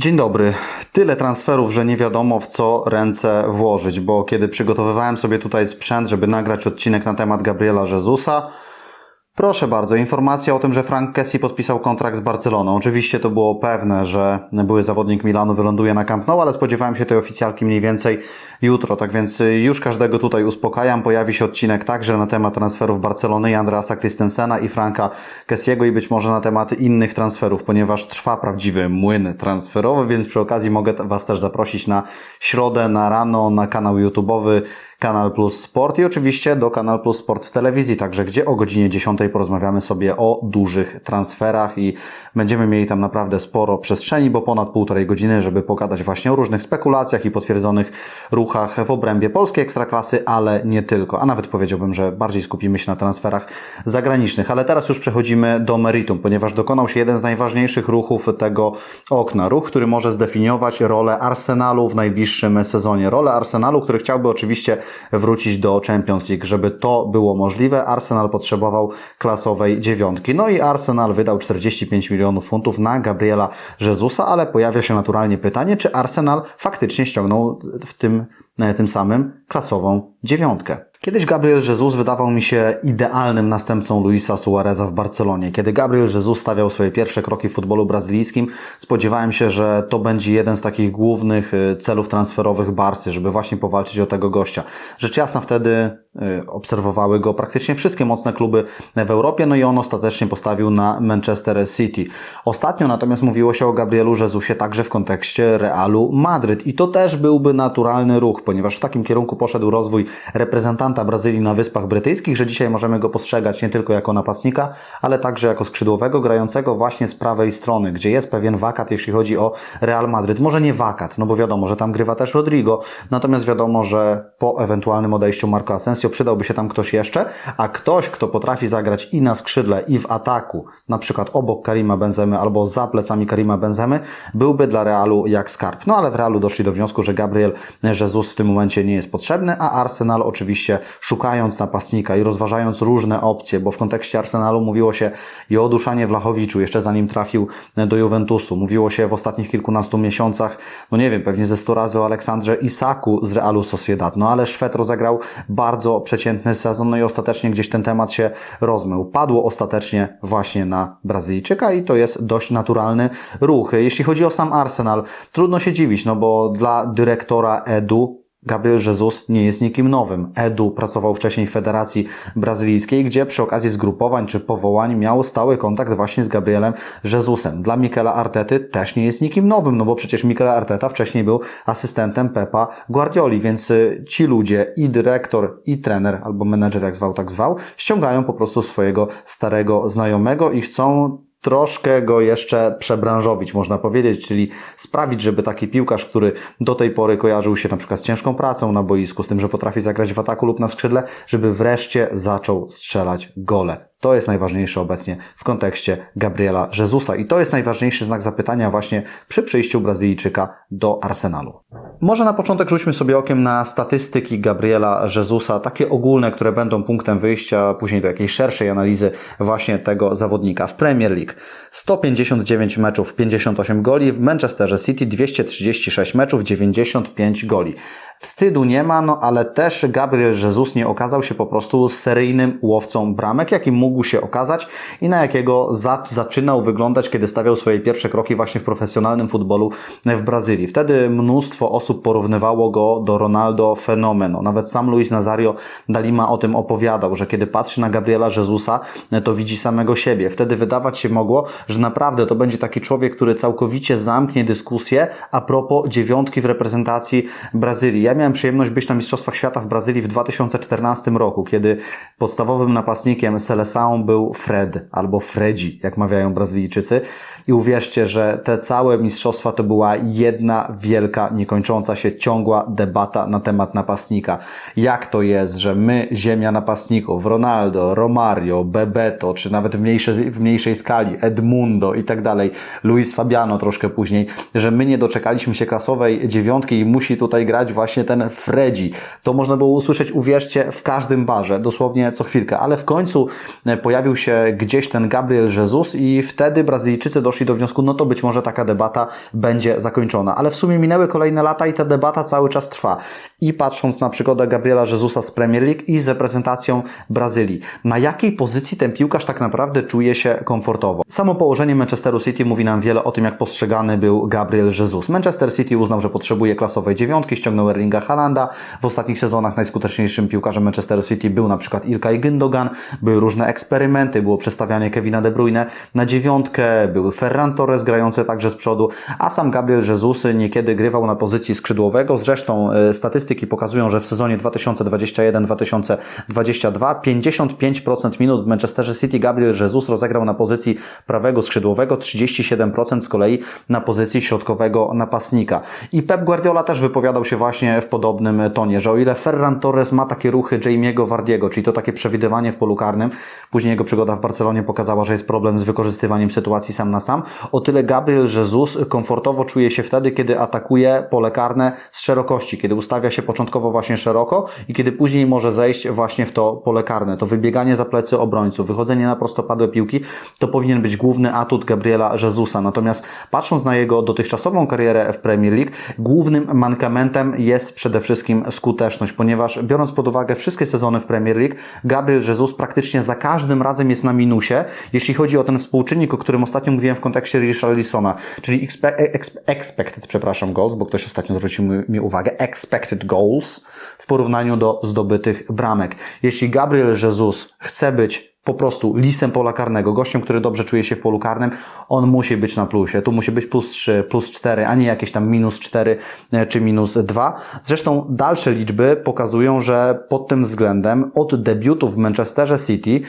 Dzień dobry. Tyle transferów, że nie wiadomo w co ręce włożyć, bo kiedy przygotowywałem sobie tutaj sprzęt, żeby nagrać odcinek na temat Gabriela Jezusa, Proszę bardzo, informacja o tym, że Frank Kessie podpisał kontrakt z Barceloną. Oczywiście to było pewne, że były zawodnik Milanu wyląduje na Camp Nou, ale spodziewałem się tej oficjalki mniej więcej jutro, tak więc już każdego tutaj uspokajam. Pojawi się odcinek także na temat transferów Barcelony i Andreasa Christensena i Franka Kessiego i być może na temat innych transferów, ponieważ trwa prawdziwy młyn transferowy, więc przy okazji mogę Was też zaprosić na środę, na rano, na kanał YouTube'owy Kanal Plus Sport i oczywiście do Kanal Plus Sport w telewizji, także gdzie o godzinie 10 porozmawiamy sobie o dużych transferach i będziemy mieli tam naprawdę sporo przestrzeni, bo ponad półtorej godziny, żeby pogadać właśnie o różnych spekulacjach i potwierdzonych ruchach w obrębie polskiej ekstraklasy, ale nie tylko, a nawet powiedziałbym, że bardziej skupimy się na transferach zagranicznych. Ale teraz już przechodzimy do meritum, ponieważ dokonał się jeden z najważniejszych ruchów tego okna. Ruch, który może zdefiniować rolę Arsenalu w najbliższym sezonie. Rolę Arsenalu, który chciałby oczywiście wrócić do Champions League. Żeby to było możliwe, Arsenal potrzebował klasowej dziewiątki. No i Arsenal wydał 45 milionów funtów na Gabriela Jezusa, ale pojawia się naturalnie pytanie, czy Arsenal faktycznie ściągnął w tym, tym samym klasową dziewiątkę. Kiedyś Gabriel Jesus wydawał mi się idealnym następcą Luisa Suareza w Barcelonie. Kiedy Gabriel Jesus stawiał swoje pierwsze kroki w futbolu brazylijskim, spodziewałem się, że to będzie jeden z takich głównych y, celów transferowych Barsy, żeby właśnie powalczyć o tego gościa. Rzecz jasna wtedy obserwowały go praktycznie wszystkie mocne kluby w Europie, no i on ostatecznie postawił na Manchester City. Ostatnio natomiast mówiło się o Gabrielu Jezusie także w kontekście Realu Madryt i to też byłby naturalny ruch, ponieważ w takim kierunku poszedł rozwój reprezentanta Brazylii na Wyspach Brytyjskich, że dzisiaj możemy go postrzegać nie tylko jako napastnika, ale także jako skrzydłowego grającego właśnie z prawej strony, gdzie jest pewien wakat, jeśli chodzi o Real Madryt. Może nie wakat, no bo wiadomo, że tam grywa też Rodrigo, natomiast wiadomo, że po ewentualnym odejściu Marco Asensio przydałby się tam ktoś jeszcze, a ktoś, kto potrafi zagrać i na skrzydle, i w ataku, na przykład obok Karima Benzemy albo za plecami Karima Benzemy, byłby dla Realu jak skarb. No ale w Realu doszli do wniosku, że Gabriel Jesus w tym momencie nie jest potrzebny, a Arsenal oczywiście szukając napastnika i rozważając różne opcje, bo w kontekście Arsenalu mówiło się i o Duszanie Wlachowiczu, jeszcze zanim trafił do Juventusu. Mówiło się w ostatnich kilkunastu miesiącach, no nie wiem, pewnie ze 100 razy o Aleksandrze Isaku z Realu Sociedad, no ale Szwed rozegrał bardzo przeciętny sezon, no i ostatecznie gdzieś ten temat się rozmył. Padło ostatecznie właśnie na Brazylijczyka i to jest dość naturalny ruch. Jeśli chodzi o sam Arsenal, trudno się dziwić, no bo dla dyrektora Edu Gabriel Jesus nie jest nikim nowym. Edu pracował wcześniej w Federacji Brazylijskiej, gdzie przy okazji zgrupowań czy powołań miał stały kontakt właśnie z Gabrielem Jesusem. Dla Michaela Artety też nie jest nikim nowym, no bo przecież Mikel Arteta wcześniej był asystentem Pepa Guardioli, więc y, ci ludzie, i dyrektor, i trener, albo menedżer, jak zwał, tak zwał, ściągają po prostu swojego starego znajomego i chcą troszkę go jeszcze przebranżowić, można powiedzieć, czyli sprawić, żeby taki piłkarz, który do tej pory kojarzył się na przykład z ciężką pracą na boisku, z tym, że potrafi zagrać w ataku lub na skrzydle, żeby wreszcie zaczął strzelać gole. To jest najważniejsze obecnie w kontekście Gabriela Jezusa i to jest najważniejszy znak zapytania właśnie przy przyjściu Brazylijczyka do Arsenalu. Może na początek rzućmy sobie okiem na statystyki Gabriela Jezusa, takie ogólne, które będą punktem wyjścia później do jakiejś szerszej analizy właśnie tego zawodnika w Premier League. 159 meczów, 58 goli, w Manchesterze City 236 meczów, 95 goli. Wstydu nie ma, no ale też Gabriel Jesus nie okazał się po prostu seryjnym łowcą bramek, jakim mógł się okazać i na jakiego za, zaczynał wyglądać, kiedy stawiał swoje pierwsze kroki właśnie w profesjonalnym futbolu w Brazylii. Wtedy mnóstwo osób porównywało go do Ronaldo fenomeno. Nawet sam Luis Nazario Dalima o tym opowiadał, że kiedy patrzy na Gabriela Jezusa, to widzi samego siebie. Wtedy wydawać się mogło, że naprawdę to będzie taki człowiek, który całkowicie zamknie dyskusję a propos dziewiątki w reprezentacji Brazylii. Ja miałem przyjemność być na Mistrzostwach Świata w Brazylii w 2014 roku, kiedy podstawowym napastnikiem Seleção był Fred, albo Fredzi, jak mawiają Brazylijczycy. I uwierzcie, że te całe mistrzostwa to była jedna wielka, niekończąca się ciągła debata na temat napastnika. Jak to jest, że my, ziemia napastników, Ronaldo, Romario, Bebeto, czy nawet w mniejszej, w mniejszej skali, Edmundo i tak dalej, Luis Fabiano troszkę później, że my nie doczekaliśmy się klasowej dziewiątki i musi tutaj grać właśnie ten Fredzi. To można było usłyszeć, uwierzcie, w każdym barze, dosłownie co chwilkę, ale w końcu pojawił się gdzieś ten Gabriel Jesus i wtedy Brazylijczycy doszli do wniosku, no to być może taka debata będzie zakończona. Ale w sumie minęły kolejne lata i ta debata cały czas trwa. I patrząc na przygodę Gabriela Jezusa z Premier League i z reprezentacją Brazylii, na jakiej pozycji ten piłkarz tak naprawdę czuje się komfortowo? Samo położenie Manchesteru City mówi nam wiele o tym, jak postrzegany był Gabriel Jesus. Manchester City uznał, że potrzebuje klasowej dziewiątki, ściągnął Erlinga Halanda. W ostatnich sezonach najskuteczniejszym piłkarzem Manchesteru City był na przykład Ilkay Gündogan, były różne eksperymenty, było przestawianie Kevina De Bruyne na dziewiątkę, był Ferran Torres grający także z przodu, a sam Gabriel Jesus niekiedy grywał na pozycji skrzydłowego. Zresztą e, statystyki pokazują, że w sezonie 2021-2022 55% minut w Manchesterze City Gabriel Jesus rozegrał na pozycji prawego skrzydłowego, 37% z kolei na pozycji środkowego napastnika. I Pep Guardiola też wypowiadał się właśnie w podobnym tonie, że o ile Ferran Torres ma takie ruchy Jamie'ego Vardiego, czyli to takie przewidywanie w polu karnym, później jego przygoda w Barcelonie pokazała, że jest problem z wykorzystywaniem sytuacji sam na sam, o tyle Gabriel Jesus komfortowo czuje się wtedy, kiedy atakuje pole karne z szerokości, kiedy ustawia się początkowo właśnie szeroko i kiedy później może zejść właśnie w to pole karne. To wybieganie za plecy obrońców, wychodzenie na prostopadłe piłki, to powinien być główny atut Gabriela Jezusa. Natomiast patrząc na jego dotychczasową karierę w Premier League, głównym mankamentem jest przede wszystkim skuteczność, ponieważ biorąc pod uwagę wszystkie sezony w Premier League, Gabriel Jesus praktycznie za każdym razem jest na minusie, jeśli chodzi o ten współczynnik, o którym ostatnio mówiłem w kontekście Richarlisona, czyli expe, expe, expected, przepraszam, goals, bo ktoś ostatnio zwrócił mi uwagę, expected goals w porównaniu do zdobytych bramek. Jeśli Gabriel Jesus chce być po prostu lisem pola karnego, gościem, który dobrze czuje się w polu karnym, on musi być na plusie. Tu musi być plus 3, plus 4, a nie jakieś tam minus 4 e, czy minus 2. Zresztą dalsze liczby pokazują, że pod tym względem od debiutu w Manchesterze City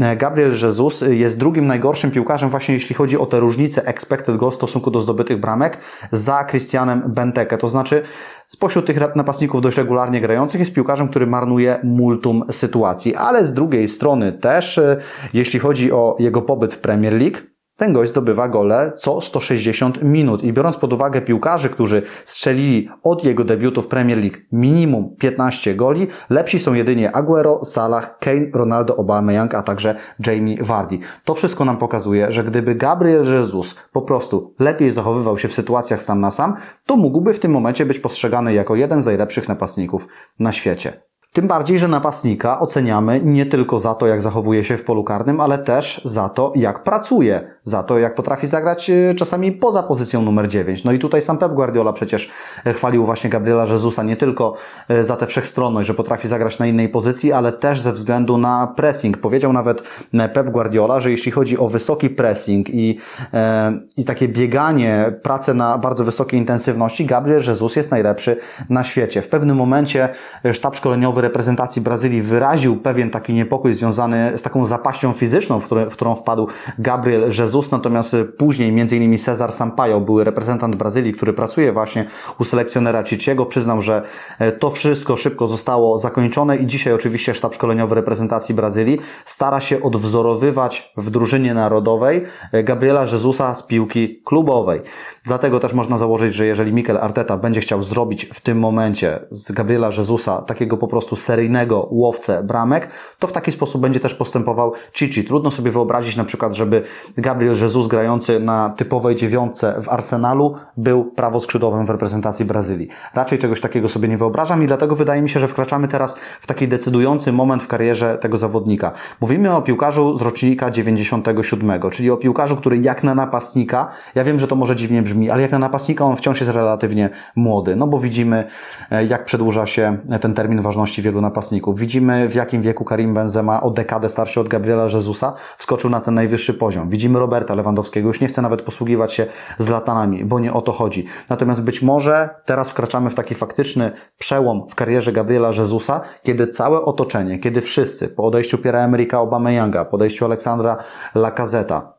e, Gabriel Jesus jest drugim najgorszym piłkarzem właśnie jeśli chodzi o te różnice expected goals w stosunku do zdobytych bramek za Christianem Benteke. To znaczy spośród tych napastników dość regularnie grających jest piłkarzem, który marnuje multum sytuacji, ale z drugiej strony też, e, jeśli chodzi o jego pobyt w Premier League, ten gość zdobywa gole co 160 minut i biorąc pod uwagę piłkarzy, którzy strzelili od jego debiutu w Premier League minimum 15 goli, lepsi są jedynie Aguero, Salah, Kane, Ronaldo, Aubameyang, a także Jamie Vardy. To wszystko nam pokazuje, że gdyby Gabriel Jesus po prostu lepiej zachowywał się w sytuacjach sam na sam, to mógłby w tym momencie być postrzegany jako jeden z najlepszych napastników na świecie. Tym bardziej, że napastnika oceniamy nie tylko za to, jak zachowuje się w polu karnym, ale też za to, jak pracuje, za to, jak potrafi zagrać e, czasami poza pozycją numer 9. No i tutaj sam Pep Guardiola przecież e, chwalił właśnie Gabriela Jezusa nie tylko e, za tę wszechstronność, że potrafi zagrać na innej pozycji, ale też ze względu na pressing. Powiedział nawet Pep Guardiola, że jeśli chodzi o wysoki pressing i, i takie bieganie, pracę na bardzo wysokiej intensywności, Gabriel Jesus jest najlepszy na świecie. W pewnym momencie sztab szkoleniowy reprezentacji Brazylii wyraził pewien taki niepokój związany z taką zapaścią fizyczną, w, w którą wpadł Gabriel Jesus, natomiast później m.in. Cezar Sampaio, były reprezentant Brazylii, który pracuje właśnie u selekcjonera Ciciego, przyznał, że e, to wszystko szybko zostało zakończone i dzisiaj oczywiście sztab szkoleniowy reprezentacji Brazylii stara się odwzorowywać w drużynie narodowej e, Gabriela Jezusa z piłki klubowej. Dlatego też można założyć, że jeżeli Mikel Arteta będzie chciał zrobić w tym momencie z Gabriela Jezusa takiego po prostu seryjnego łowcę bramek, to w taki sposób będzie też postępował Cici. Trudno sobie wyobrazić na przykład, żeby Gabriel Jesus grający na typowej dziewiątce w Arsenalu był prawoskrzydłowym w reprezentacji Brazylii. Raczej czegoś takiego sobie nie wyobrażam i dlatego wydaje mi się, że wkraczamy teraz w taki decydujący moment w karierze tego zawodnika. Mówimy o piłkarzu z rocznika 97, czyli o piłkarzu, który jak na napastnika, ja wiem, że to może dziwnie brzmi, ale jak na napastnika on wciąż jest relatywnie młody, no bo widzimy e, jak przedłuża się ten termin ważności wielu napastników. Widzimy w jakim wieku Karim Benzema o dekadę starszy od Gabriela Jezusa wskoczył na ten najwyższy poziom. Widzimy Roberta Lewandowskiego, już nie chce nawet posługiwać się z latanami, bo nie o to chodzi. Natomiast być może teraz wkraczamy w taki faktyczny przełom w karierze Gabriela Jezusa, kiedy całe otoczenie, kiedy wszyscy po odejściu Piera Emerika Obameyanga, po odejściu Aleksandra Lacazeta,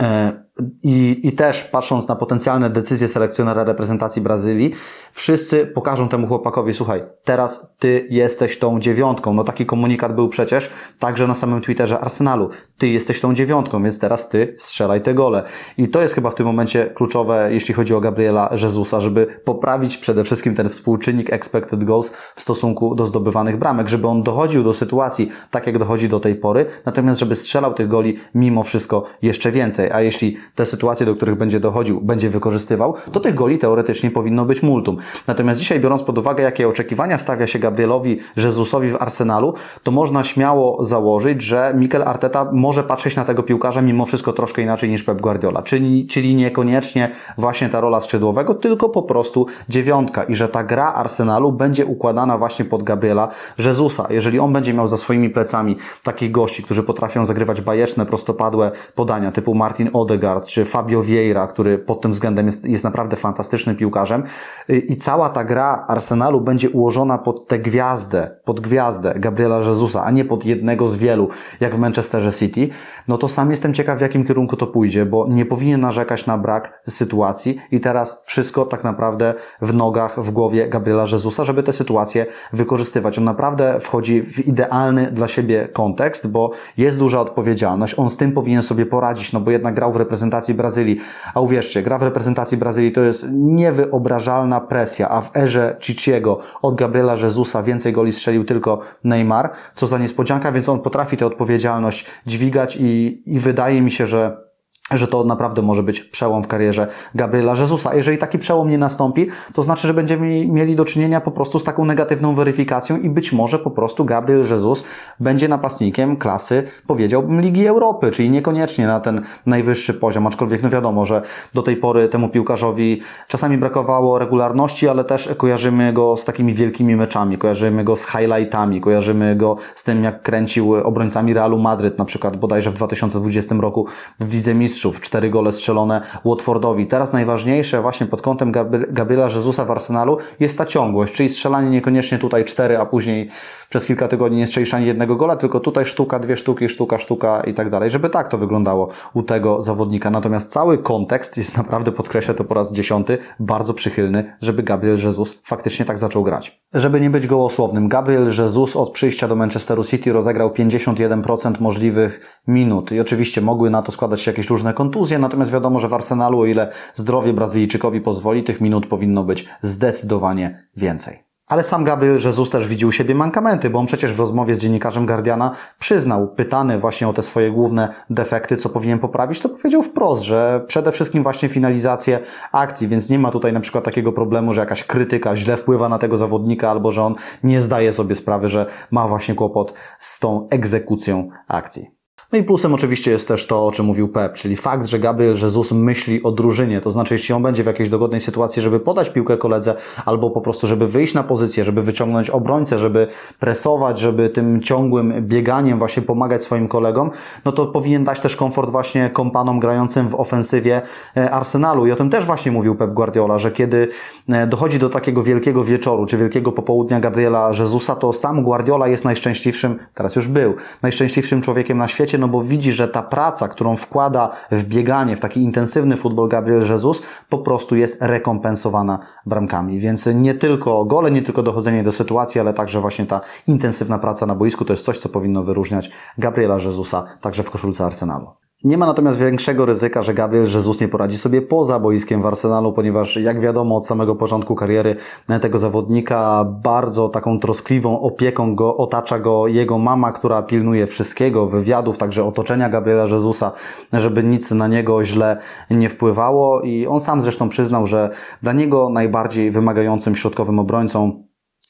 e, i, I też patrząc na potencjalne decyzje selekcjonera reprezentacji Brazylii, wszyscy pokażą temu chłopakowi, słuchaj, teraz ty jesteś tą dziewiątką. No taki komunikat był przecież także na samym Twitterze Arsenalu. Ty jesteś tą dziewiątką, więc teraz ty strzelaj te gole. I to jest chyba w tym momencie kluczowe, jeśli chodzi o Gabriela Jezusa, żeby poprawić przede wszystkim ten współczynnik expected goals w stosunku do zdobywanych bramek, żeby on dochodził do sytuacji tak, jak dochodzi do tej pory, natomiast żeby strzelał tych goli mimo wszystko jeszcze więcej. A jeśli te sytuacje, do których będzie dochodził, będzie wykorzystywał, to tych goli teoretycznie powinno być multum. Natomiast dzisiaj, biorąc pod uwagę, jakie oczekiwania stawia się Gabrielowi Jezusowi w Arsenalu, to można śmiało założyć, że Mikel Arteta może patrzeć na tego piłkarza mimo wszystko troszkę inaczej niż Pep Guardiola. Czyli, czyli niekoniecznie właśnie ta rola skrzydłowego, tylko po prostu dziewiątka i że ta gra Arsenalu będzie układana właśnie pod Gabriela Jezusa. Jeżeli on będzie miał za swoimi plecami takich gości, którzy potrafią zagrywać bajeczne, prostopadłe podania typu Martin Odegaard czy Fabio Vieira, który pod tym względem jest, jest naprawdę fantastycznym piłkarzem. I cała ta gra Arsenalu będzie ułożona pod tę gwiazdę, pod gwiazdę Gabriela Jezusa, a nie pod jednego z wielu, jak w Manchesterze City, no to sam jestem ciekaw, w jakim kierunku to pójdzie, bo nie powinien narzekać na brak sytuacji. I teraz wszystko tak naprawdę w nogach, w głowie Gabriela Jezusa, żeby te sytuacje wykorzystywać. On naprawdę wchodzi w idealny dla siebie kontekst, bo jest duża odpowiedzialność, on z tym powinien sobie poradzić, no bo jednak grał w reprezentacji Brazylii, a uwierzcie, gra w reprezentacji Brazylii to jest niewyobrażalna presja, a w erze Ciciego od Gabriela Jezusa więcej goli strzelił tylko Neymar, co za niespodzianka, więc on potrafi tę odpowiedzialność dźwigać i, i wydaje mi się, że że to naprawdę może być przełom w karierze Gabriela Jezusa. Jeżeli taki przełom nie nastąpi, to znaczy, że będziemy mieli do czynienia po prostu z taką negatywną weryfikacją i być może po prostu Gabriel Jesus będzie napastnikiem klasy, powiedziałbym, Ligi Europy, czyli niekoniecznie na ten najwyższy poziom, aczkolwiek no wiadomo, że do tej pory temu piłkarzowi czasami brakowało regularności, ale też kojarzymy go z takimi wielkimi meczami, kojarzymy go z highlightami, kojarzymy go z tym, jak kręcił obrońcami Realu Madryt, na przykład bodajże w 2020 roku w Lidze mistrzów, cztery gole strzelone Watfordowi. Teraz najważniejsze właśnie pod kątem Gabriela Jezusa w Arsenalu jest ta ciągłość, czyli strzelanie niekoniecznie tutaj cztery, a później przez kilka tygodni nie strzelisz ani jednego gola, tylko tutaj sztuka, dwie sztuki, sztuka, sztuka i tak dalej, żeby tak to wyglądało u tego zawodnika. Natomiast cały kontekst jest naprawdę, podkreślę to po raz dziesiąty, bardzo przychylny, żeby Gabriel Jesus faktycznie tak zaczął grać. Żeby nie być gołosłownym, Gabriel Jesus od przyjścia do Manchesteru City rozegrał 51% możliwych minut i oczywiście mogły na to składać się jakieś różne kontuzje, natomiast wiadomo, że w Arsenalu, o ile zdrowie Brazylijczykowi pozwoli, tych minut powinno być zdecydowanie więcej. Ale sam Gabriel Jesus też widział u siebie mankamenty, bo on przecież w rozmowie z dziennikarzem Guardiana przyznał, pytany właśnie o te swoje główne defekty, co powinien poprawić, to powiedział wprost, że przede wszystkim właśnie finalizację akcji, więc nie ma tutaj na przykład takiego problemu, że jakaś krytyka źle wpływa na tego zawodnika, albo że on nie zdaje sobie sprawy, że ma właśnie kłopot z tą egzekucją akcji. No i plusem oczywiście jest też to, o czym mówił Pep, czyli fakt, że Gabriel Jesus myśli o drużynie, to znaczy jeśli on będzie w jakiejś dogodnej sytuacji, żeby podać piłkę koledze, albo po prostu, żeby wyjść na pozycję, żeby wyciągnąć obrońcę, żeby presować, żeby tym ciągłym bieganiem właśnie pomagać swoim kolegom, no to powinien dać też komfort właśnie kompanom grającym w ofensywie e, Arsenalu. I o tym też właśnie mówił Pep Guardiola, że kiedy e, dochodzi do takiego wielkiego wieczoru, czy wielkiego popołudnia Gabriela Jezusa, to sam Guardiola jest najszczęśliwszym, teraz już był, najszczęśliwszym człowiekiem na świecie, no bo widzi, że ta praca, którą wkłada w bieganie, w taki intensywny futbol Gabriel Jesus, po prostu jest rekompensowana bramkami. Więc nie tylko gole, nie tylko dochodzenie do sytuacji, ale także właśnie ta intensywna praca na boisku to jest coś, co powinno wyróżniać Gabriela Jezusa także w koszulce Arsenalu. Nie ma natomiast większego ryzyka, że Gabriel Jesus nie poradzi sobie poza boiskiem w Arsenalu, ponieważ jak wiadomo od samego początku kariery tego zawodnika bardzo taką troskliwą opieką go otacza go jego mama, która pilnuje wszystkiego, wywiadów, także otoczenia Gabriela Jezusa, żeby nic na niego źle nie wpływało. I on sam zresztą przyznał, że dla niego najbardziej wymagającym środkowym obrońcą,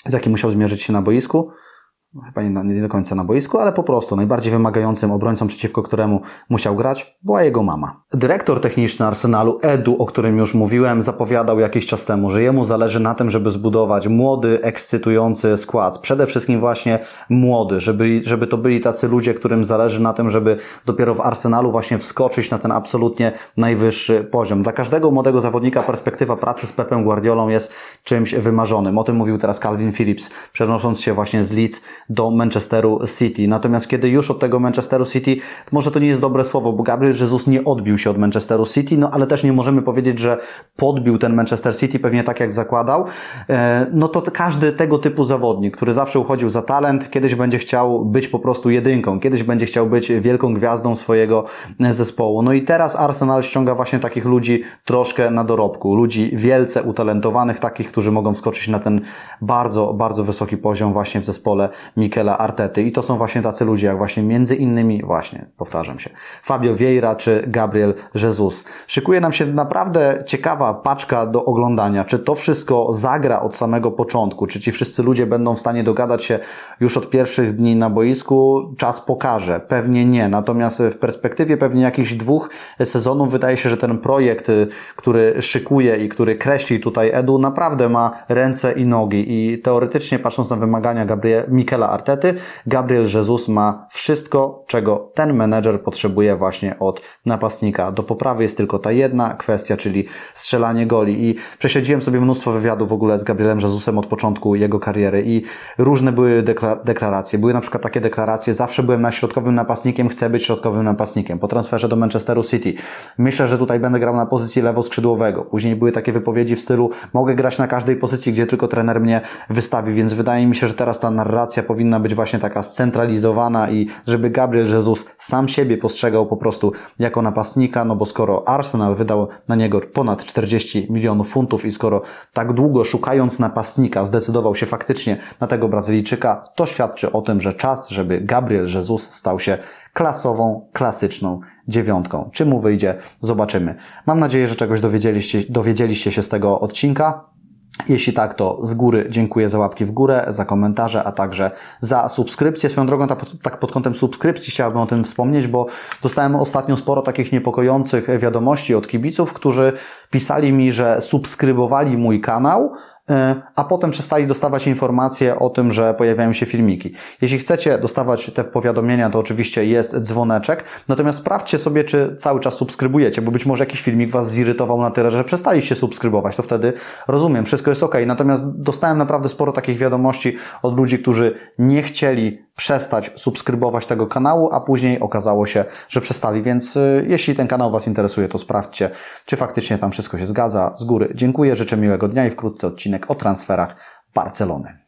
z jakim musiał zmierzyć się na boisku, chyba nie, nie, do końca na boisku, ale po prostu najbardziej wymagającym obrońcą, przeciwko któremu musiał grać, była jego mama. Dyrektor techniczny Arsenalu, Edu, o którym już mówiłem, zapowiadał jakiś czas temu, że jemu zależy na tym, żeby zbudować młody, ekscytujący skład. Przede wszystkim właśnie młody, żeby, żeby to byli tacy ludzie, którym zależy na tym, żeby dopiero w Arsenalu właśnie wskoczyć na ten absolutnie najwyższy poziom. Dla każdego młodego zawodnika perspektywa pracy z Pepem Guardiolą jest czymś wymarzonym. O tym mówił teraz Calvin Phillips, przenosząc się właśnie z Leeds do Manchesteru City. Natomiast kiedy już od tego Manchesteru City, może to nie jest dobre słowo, bo Gabriel Jesus nie odbił się od Manchesteru City, no ale też nie możemy powiedzieć, że podbił ten Manchester City pewnie tak jak zakładał. E, no to każdy tego typu zawodnik, który zawsze uchodził za talent, kiedyś będzie chciał być po prostu jedynką, kiedyś będzie chciał być wielką gwiazdą swojego e, zespołu. No i teraz Arsenal ściąga właśnie takich ludzi troszkę na dorobku, ludzi wielce utalentowanych, takich, którzy mogą wskoczyć na ten bardzo, bardzo wysoki poziom właśnie w zespole Mikela Artety. I to są właśnie tacy ludzie, jak właśnie między innymi, właśnie, powtarzam się, Fabio Vieira czy Gabriel Jesus. Szykuje nam się naprawdę ciekawa paczka do oglądania. Czy to wszystko zagra od samego początku? Czy ci wszyscy ludzie będą w stanie dogadać się już od pierwszych dni na boisku? Czas pokaże. Pewnie nie. Natomiast w perspektywie pewnie jakichś dwóch sezonów wydaje się, że ten projekt, y, który szykuje i który kreśli tutaj Edu, naprawdę ma ręce i nogi. I teoretycznie, patrząc na wymagania Gabriel, Mikela Artety, Gabriel Jesus ma wszystko, czego ten menedżer potrzebuje właśnie od napastnika. Do poprawy jest tylko ta jedna kwestia, czyli strzelanie goli. I prześledziłem sobie mnóstwo wywiadów w ogóle z Gabrielem Jezusem od początku jego kariery i różne były dekla- deklaracje. Były na przykład takie deklaracje, zawsze byłem na środkowym napastnikiem, chcę być środkowym napastnikiem. Po transferze do Manchesteru City. Myślę, że tutaj będę grał na pozycji lewoskrzydłowego. Później były takie wypowiedzi w stylu, mogę grać na każdej pozycji, gdzie tylko trener mnie wystawi, więc wydaje mi się, że teraz ta narracja powinna być właśnie taka scentralizowana i żeby Gabriel Jesus sam siebie postrzegał po prostu jako napastnika, no bo skoro Arsenal wydał na niego ponad 40 milionów funtów i skoro tak długo szukając napastnika zdecydował się faktycznie na tego Brazylijczyka, to świadczy o tym, że czas, żeby Gabriel Jesus stał się klasową, klasyczną dziewiątką. Czy mu wyjdzie? Zobaczymy. Mam nadzieję, że czegoś dowiedzieliście, dowiedzieliście się z tego odcinka. Jeśli tak, to z góry dziękuję za łapki w górę, za komentarze, a także za subskrypcję. Swoją drogą, tak, pod kątem subskrypcji chciałbym o tym wspomnieć, bo dostałem ostatnio sporo takich niepokojących wiadomości od kibiców, którzy pisali mi, że subskrybowali mój kanał, a potem przestali dostawać informacje o tym, że pojawiają się filmiki. Jeśli chcecie dostawać te powiadomienia, to oczywiście jest dzwoneczek, natomiast sprawdźcie sobie, czy cały czas subskrybujecie, bo być może jakiś filmik Was zirytował na tyle, że przestaliście subskrybować, to wtedy rozumiem, wszystko jest ok. Natomiast dostałem naprawdę sporo takich wiadomości od ludzi, którzy nie chcieli przestać subskrybować tego kanału, a później okazało się, że przestali, więc y, jeśli ten kanał Was interesuje, to sprawdźcie, czy faktycznie tam wszystko się zgadza. Z góry dziękuję, życzę miłego dnia i wkrótce odcinek o transferach Barcelony.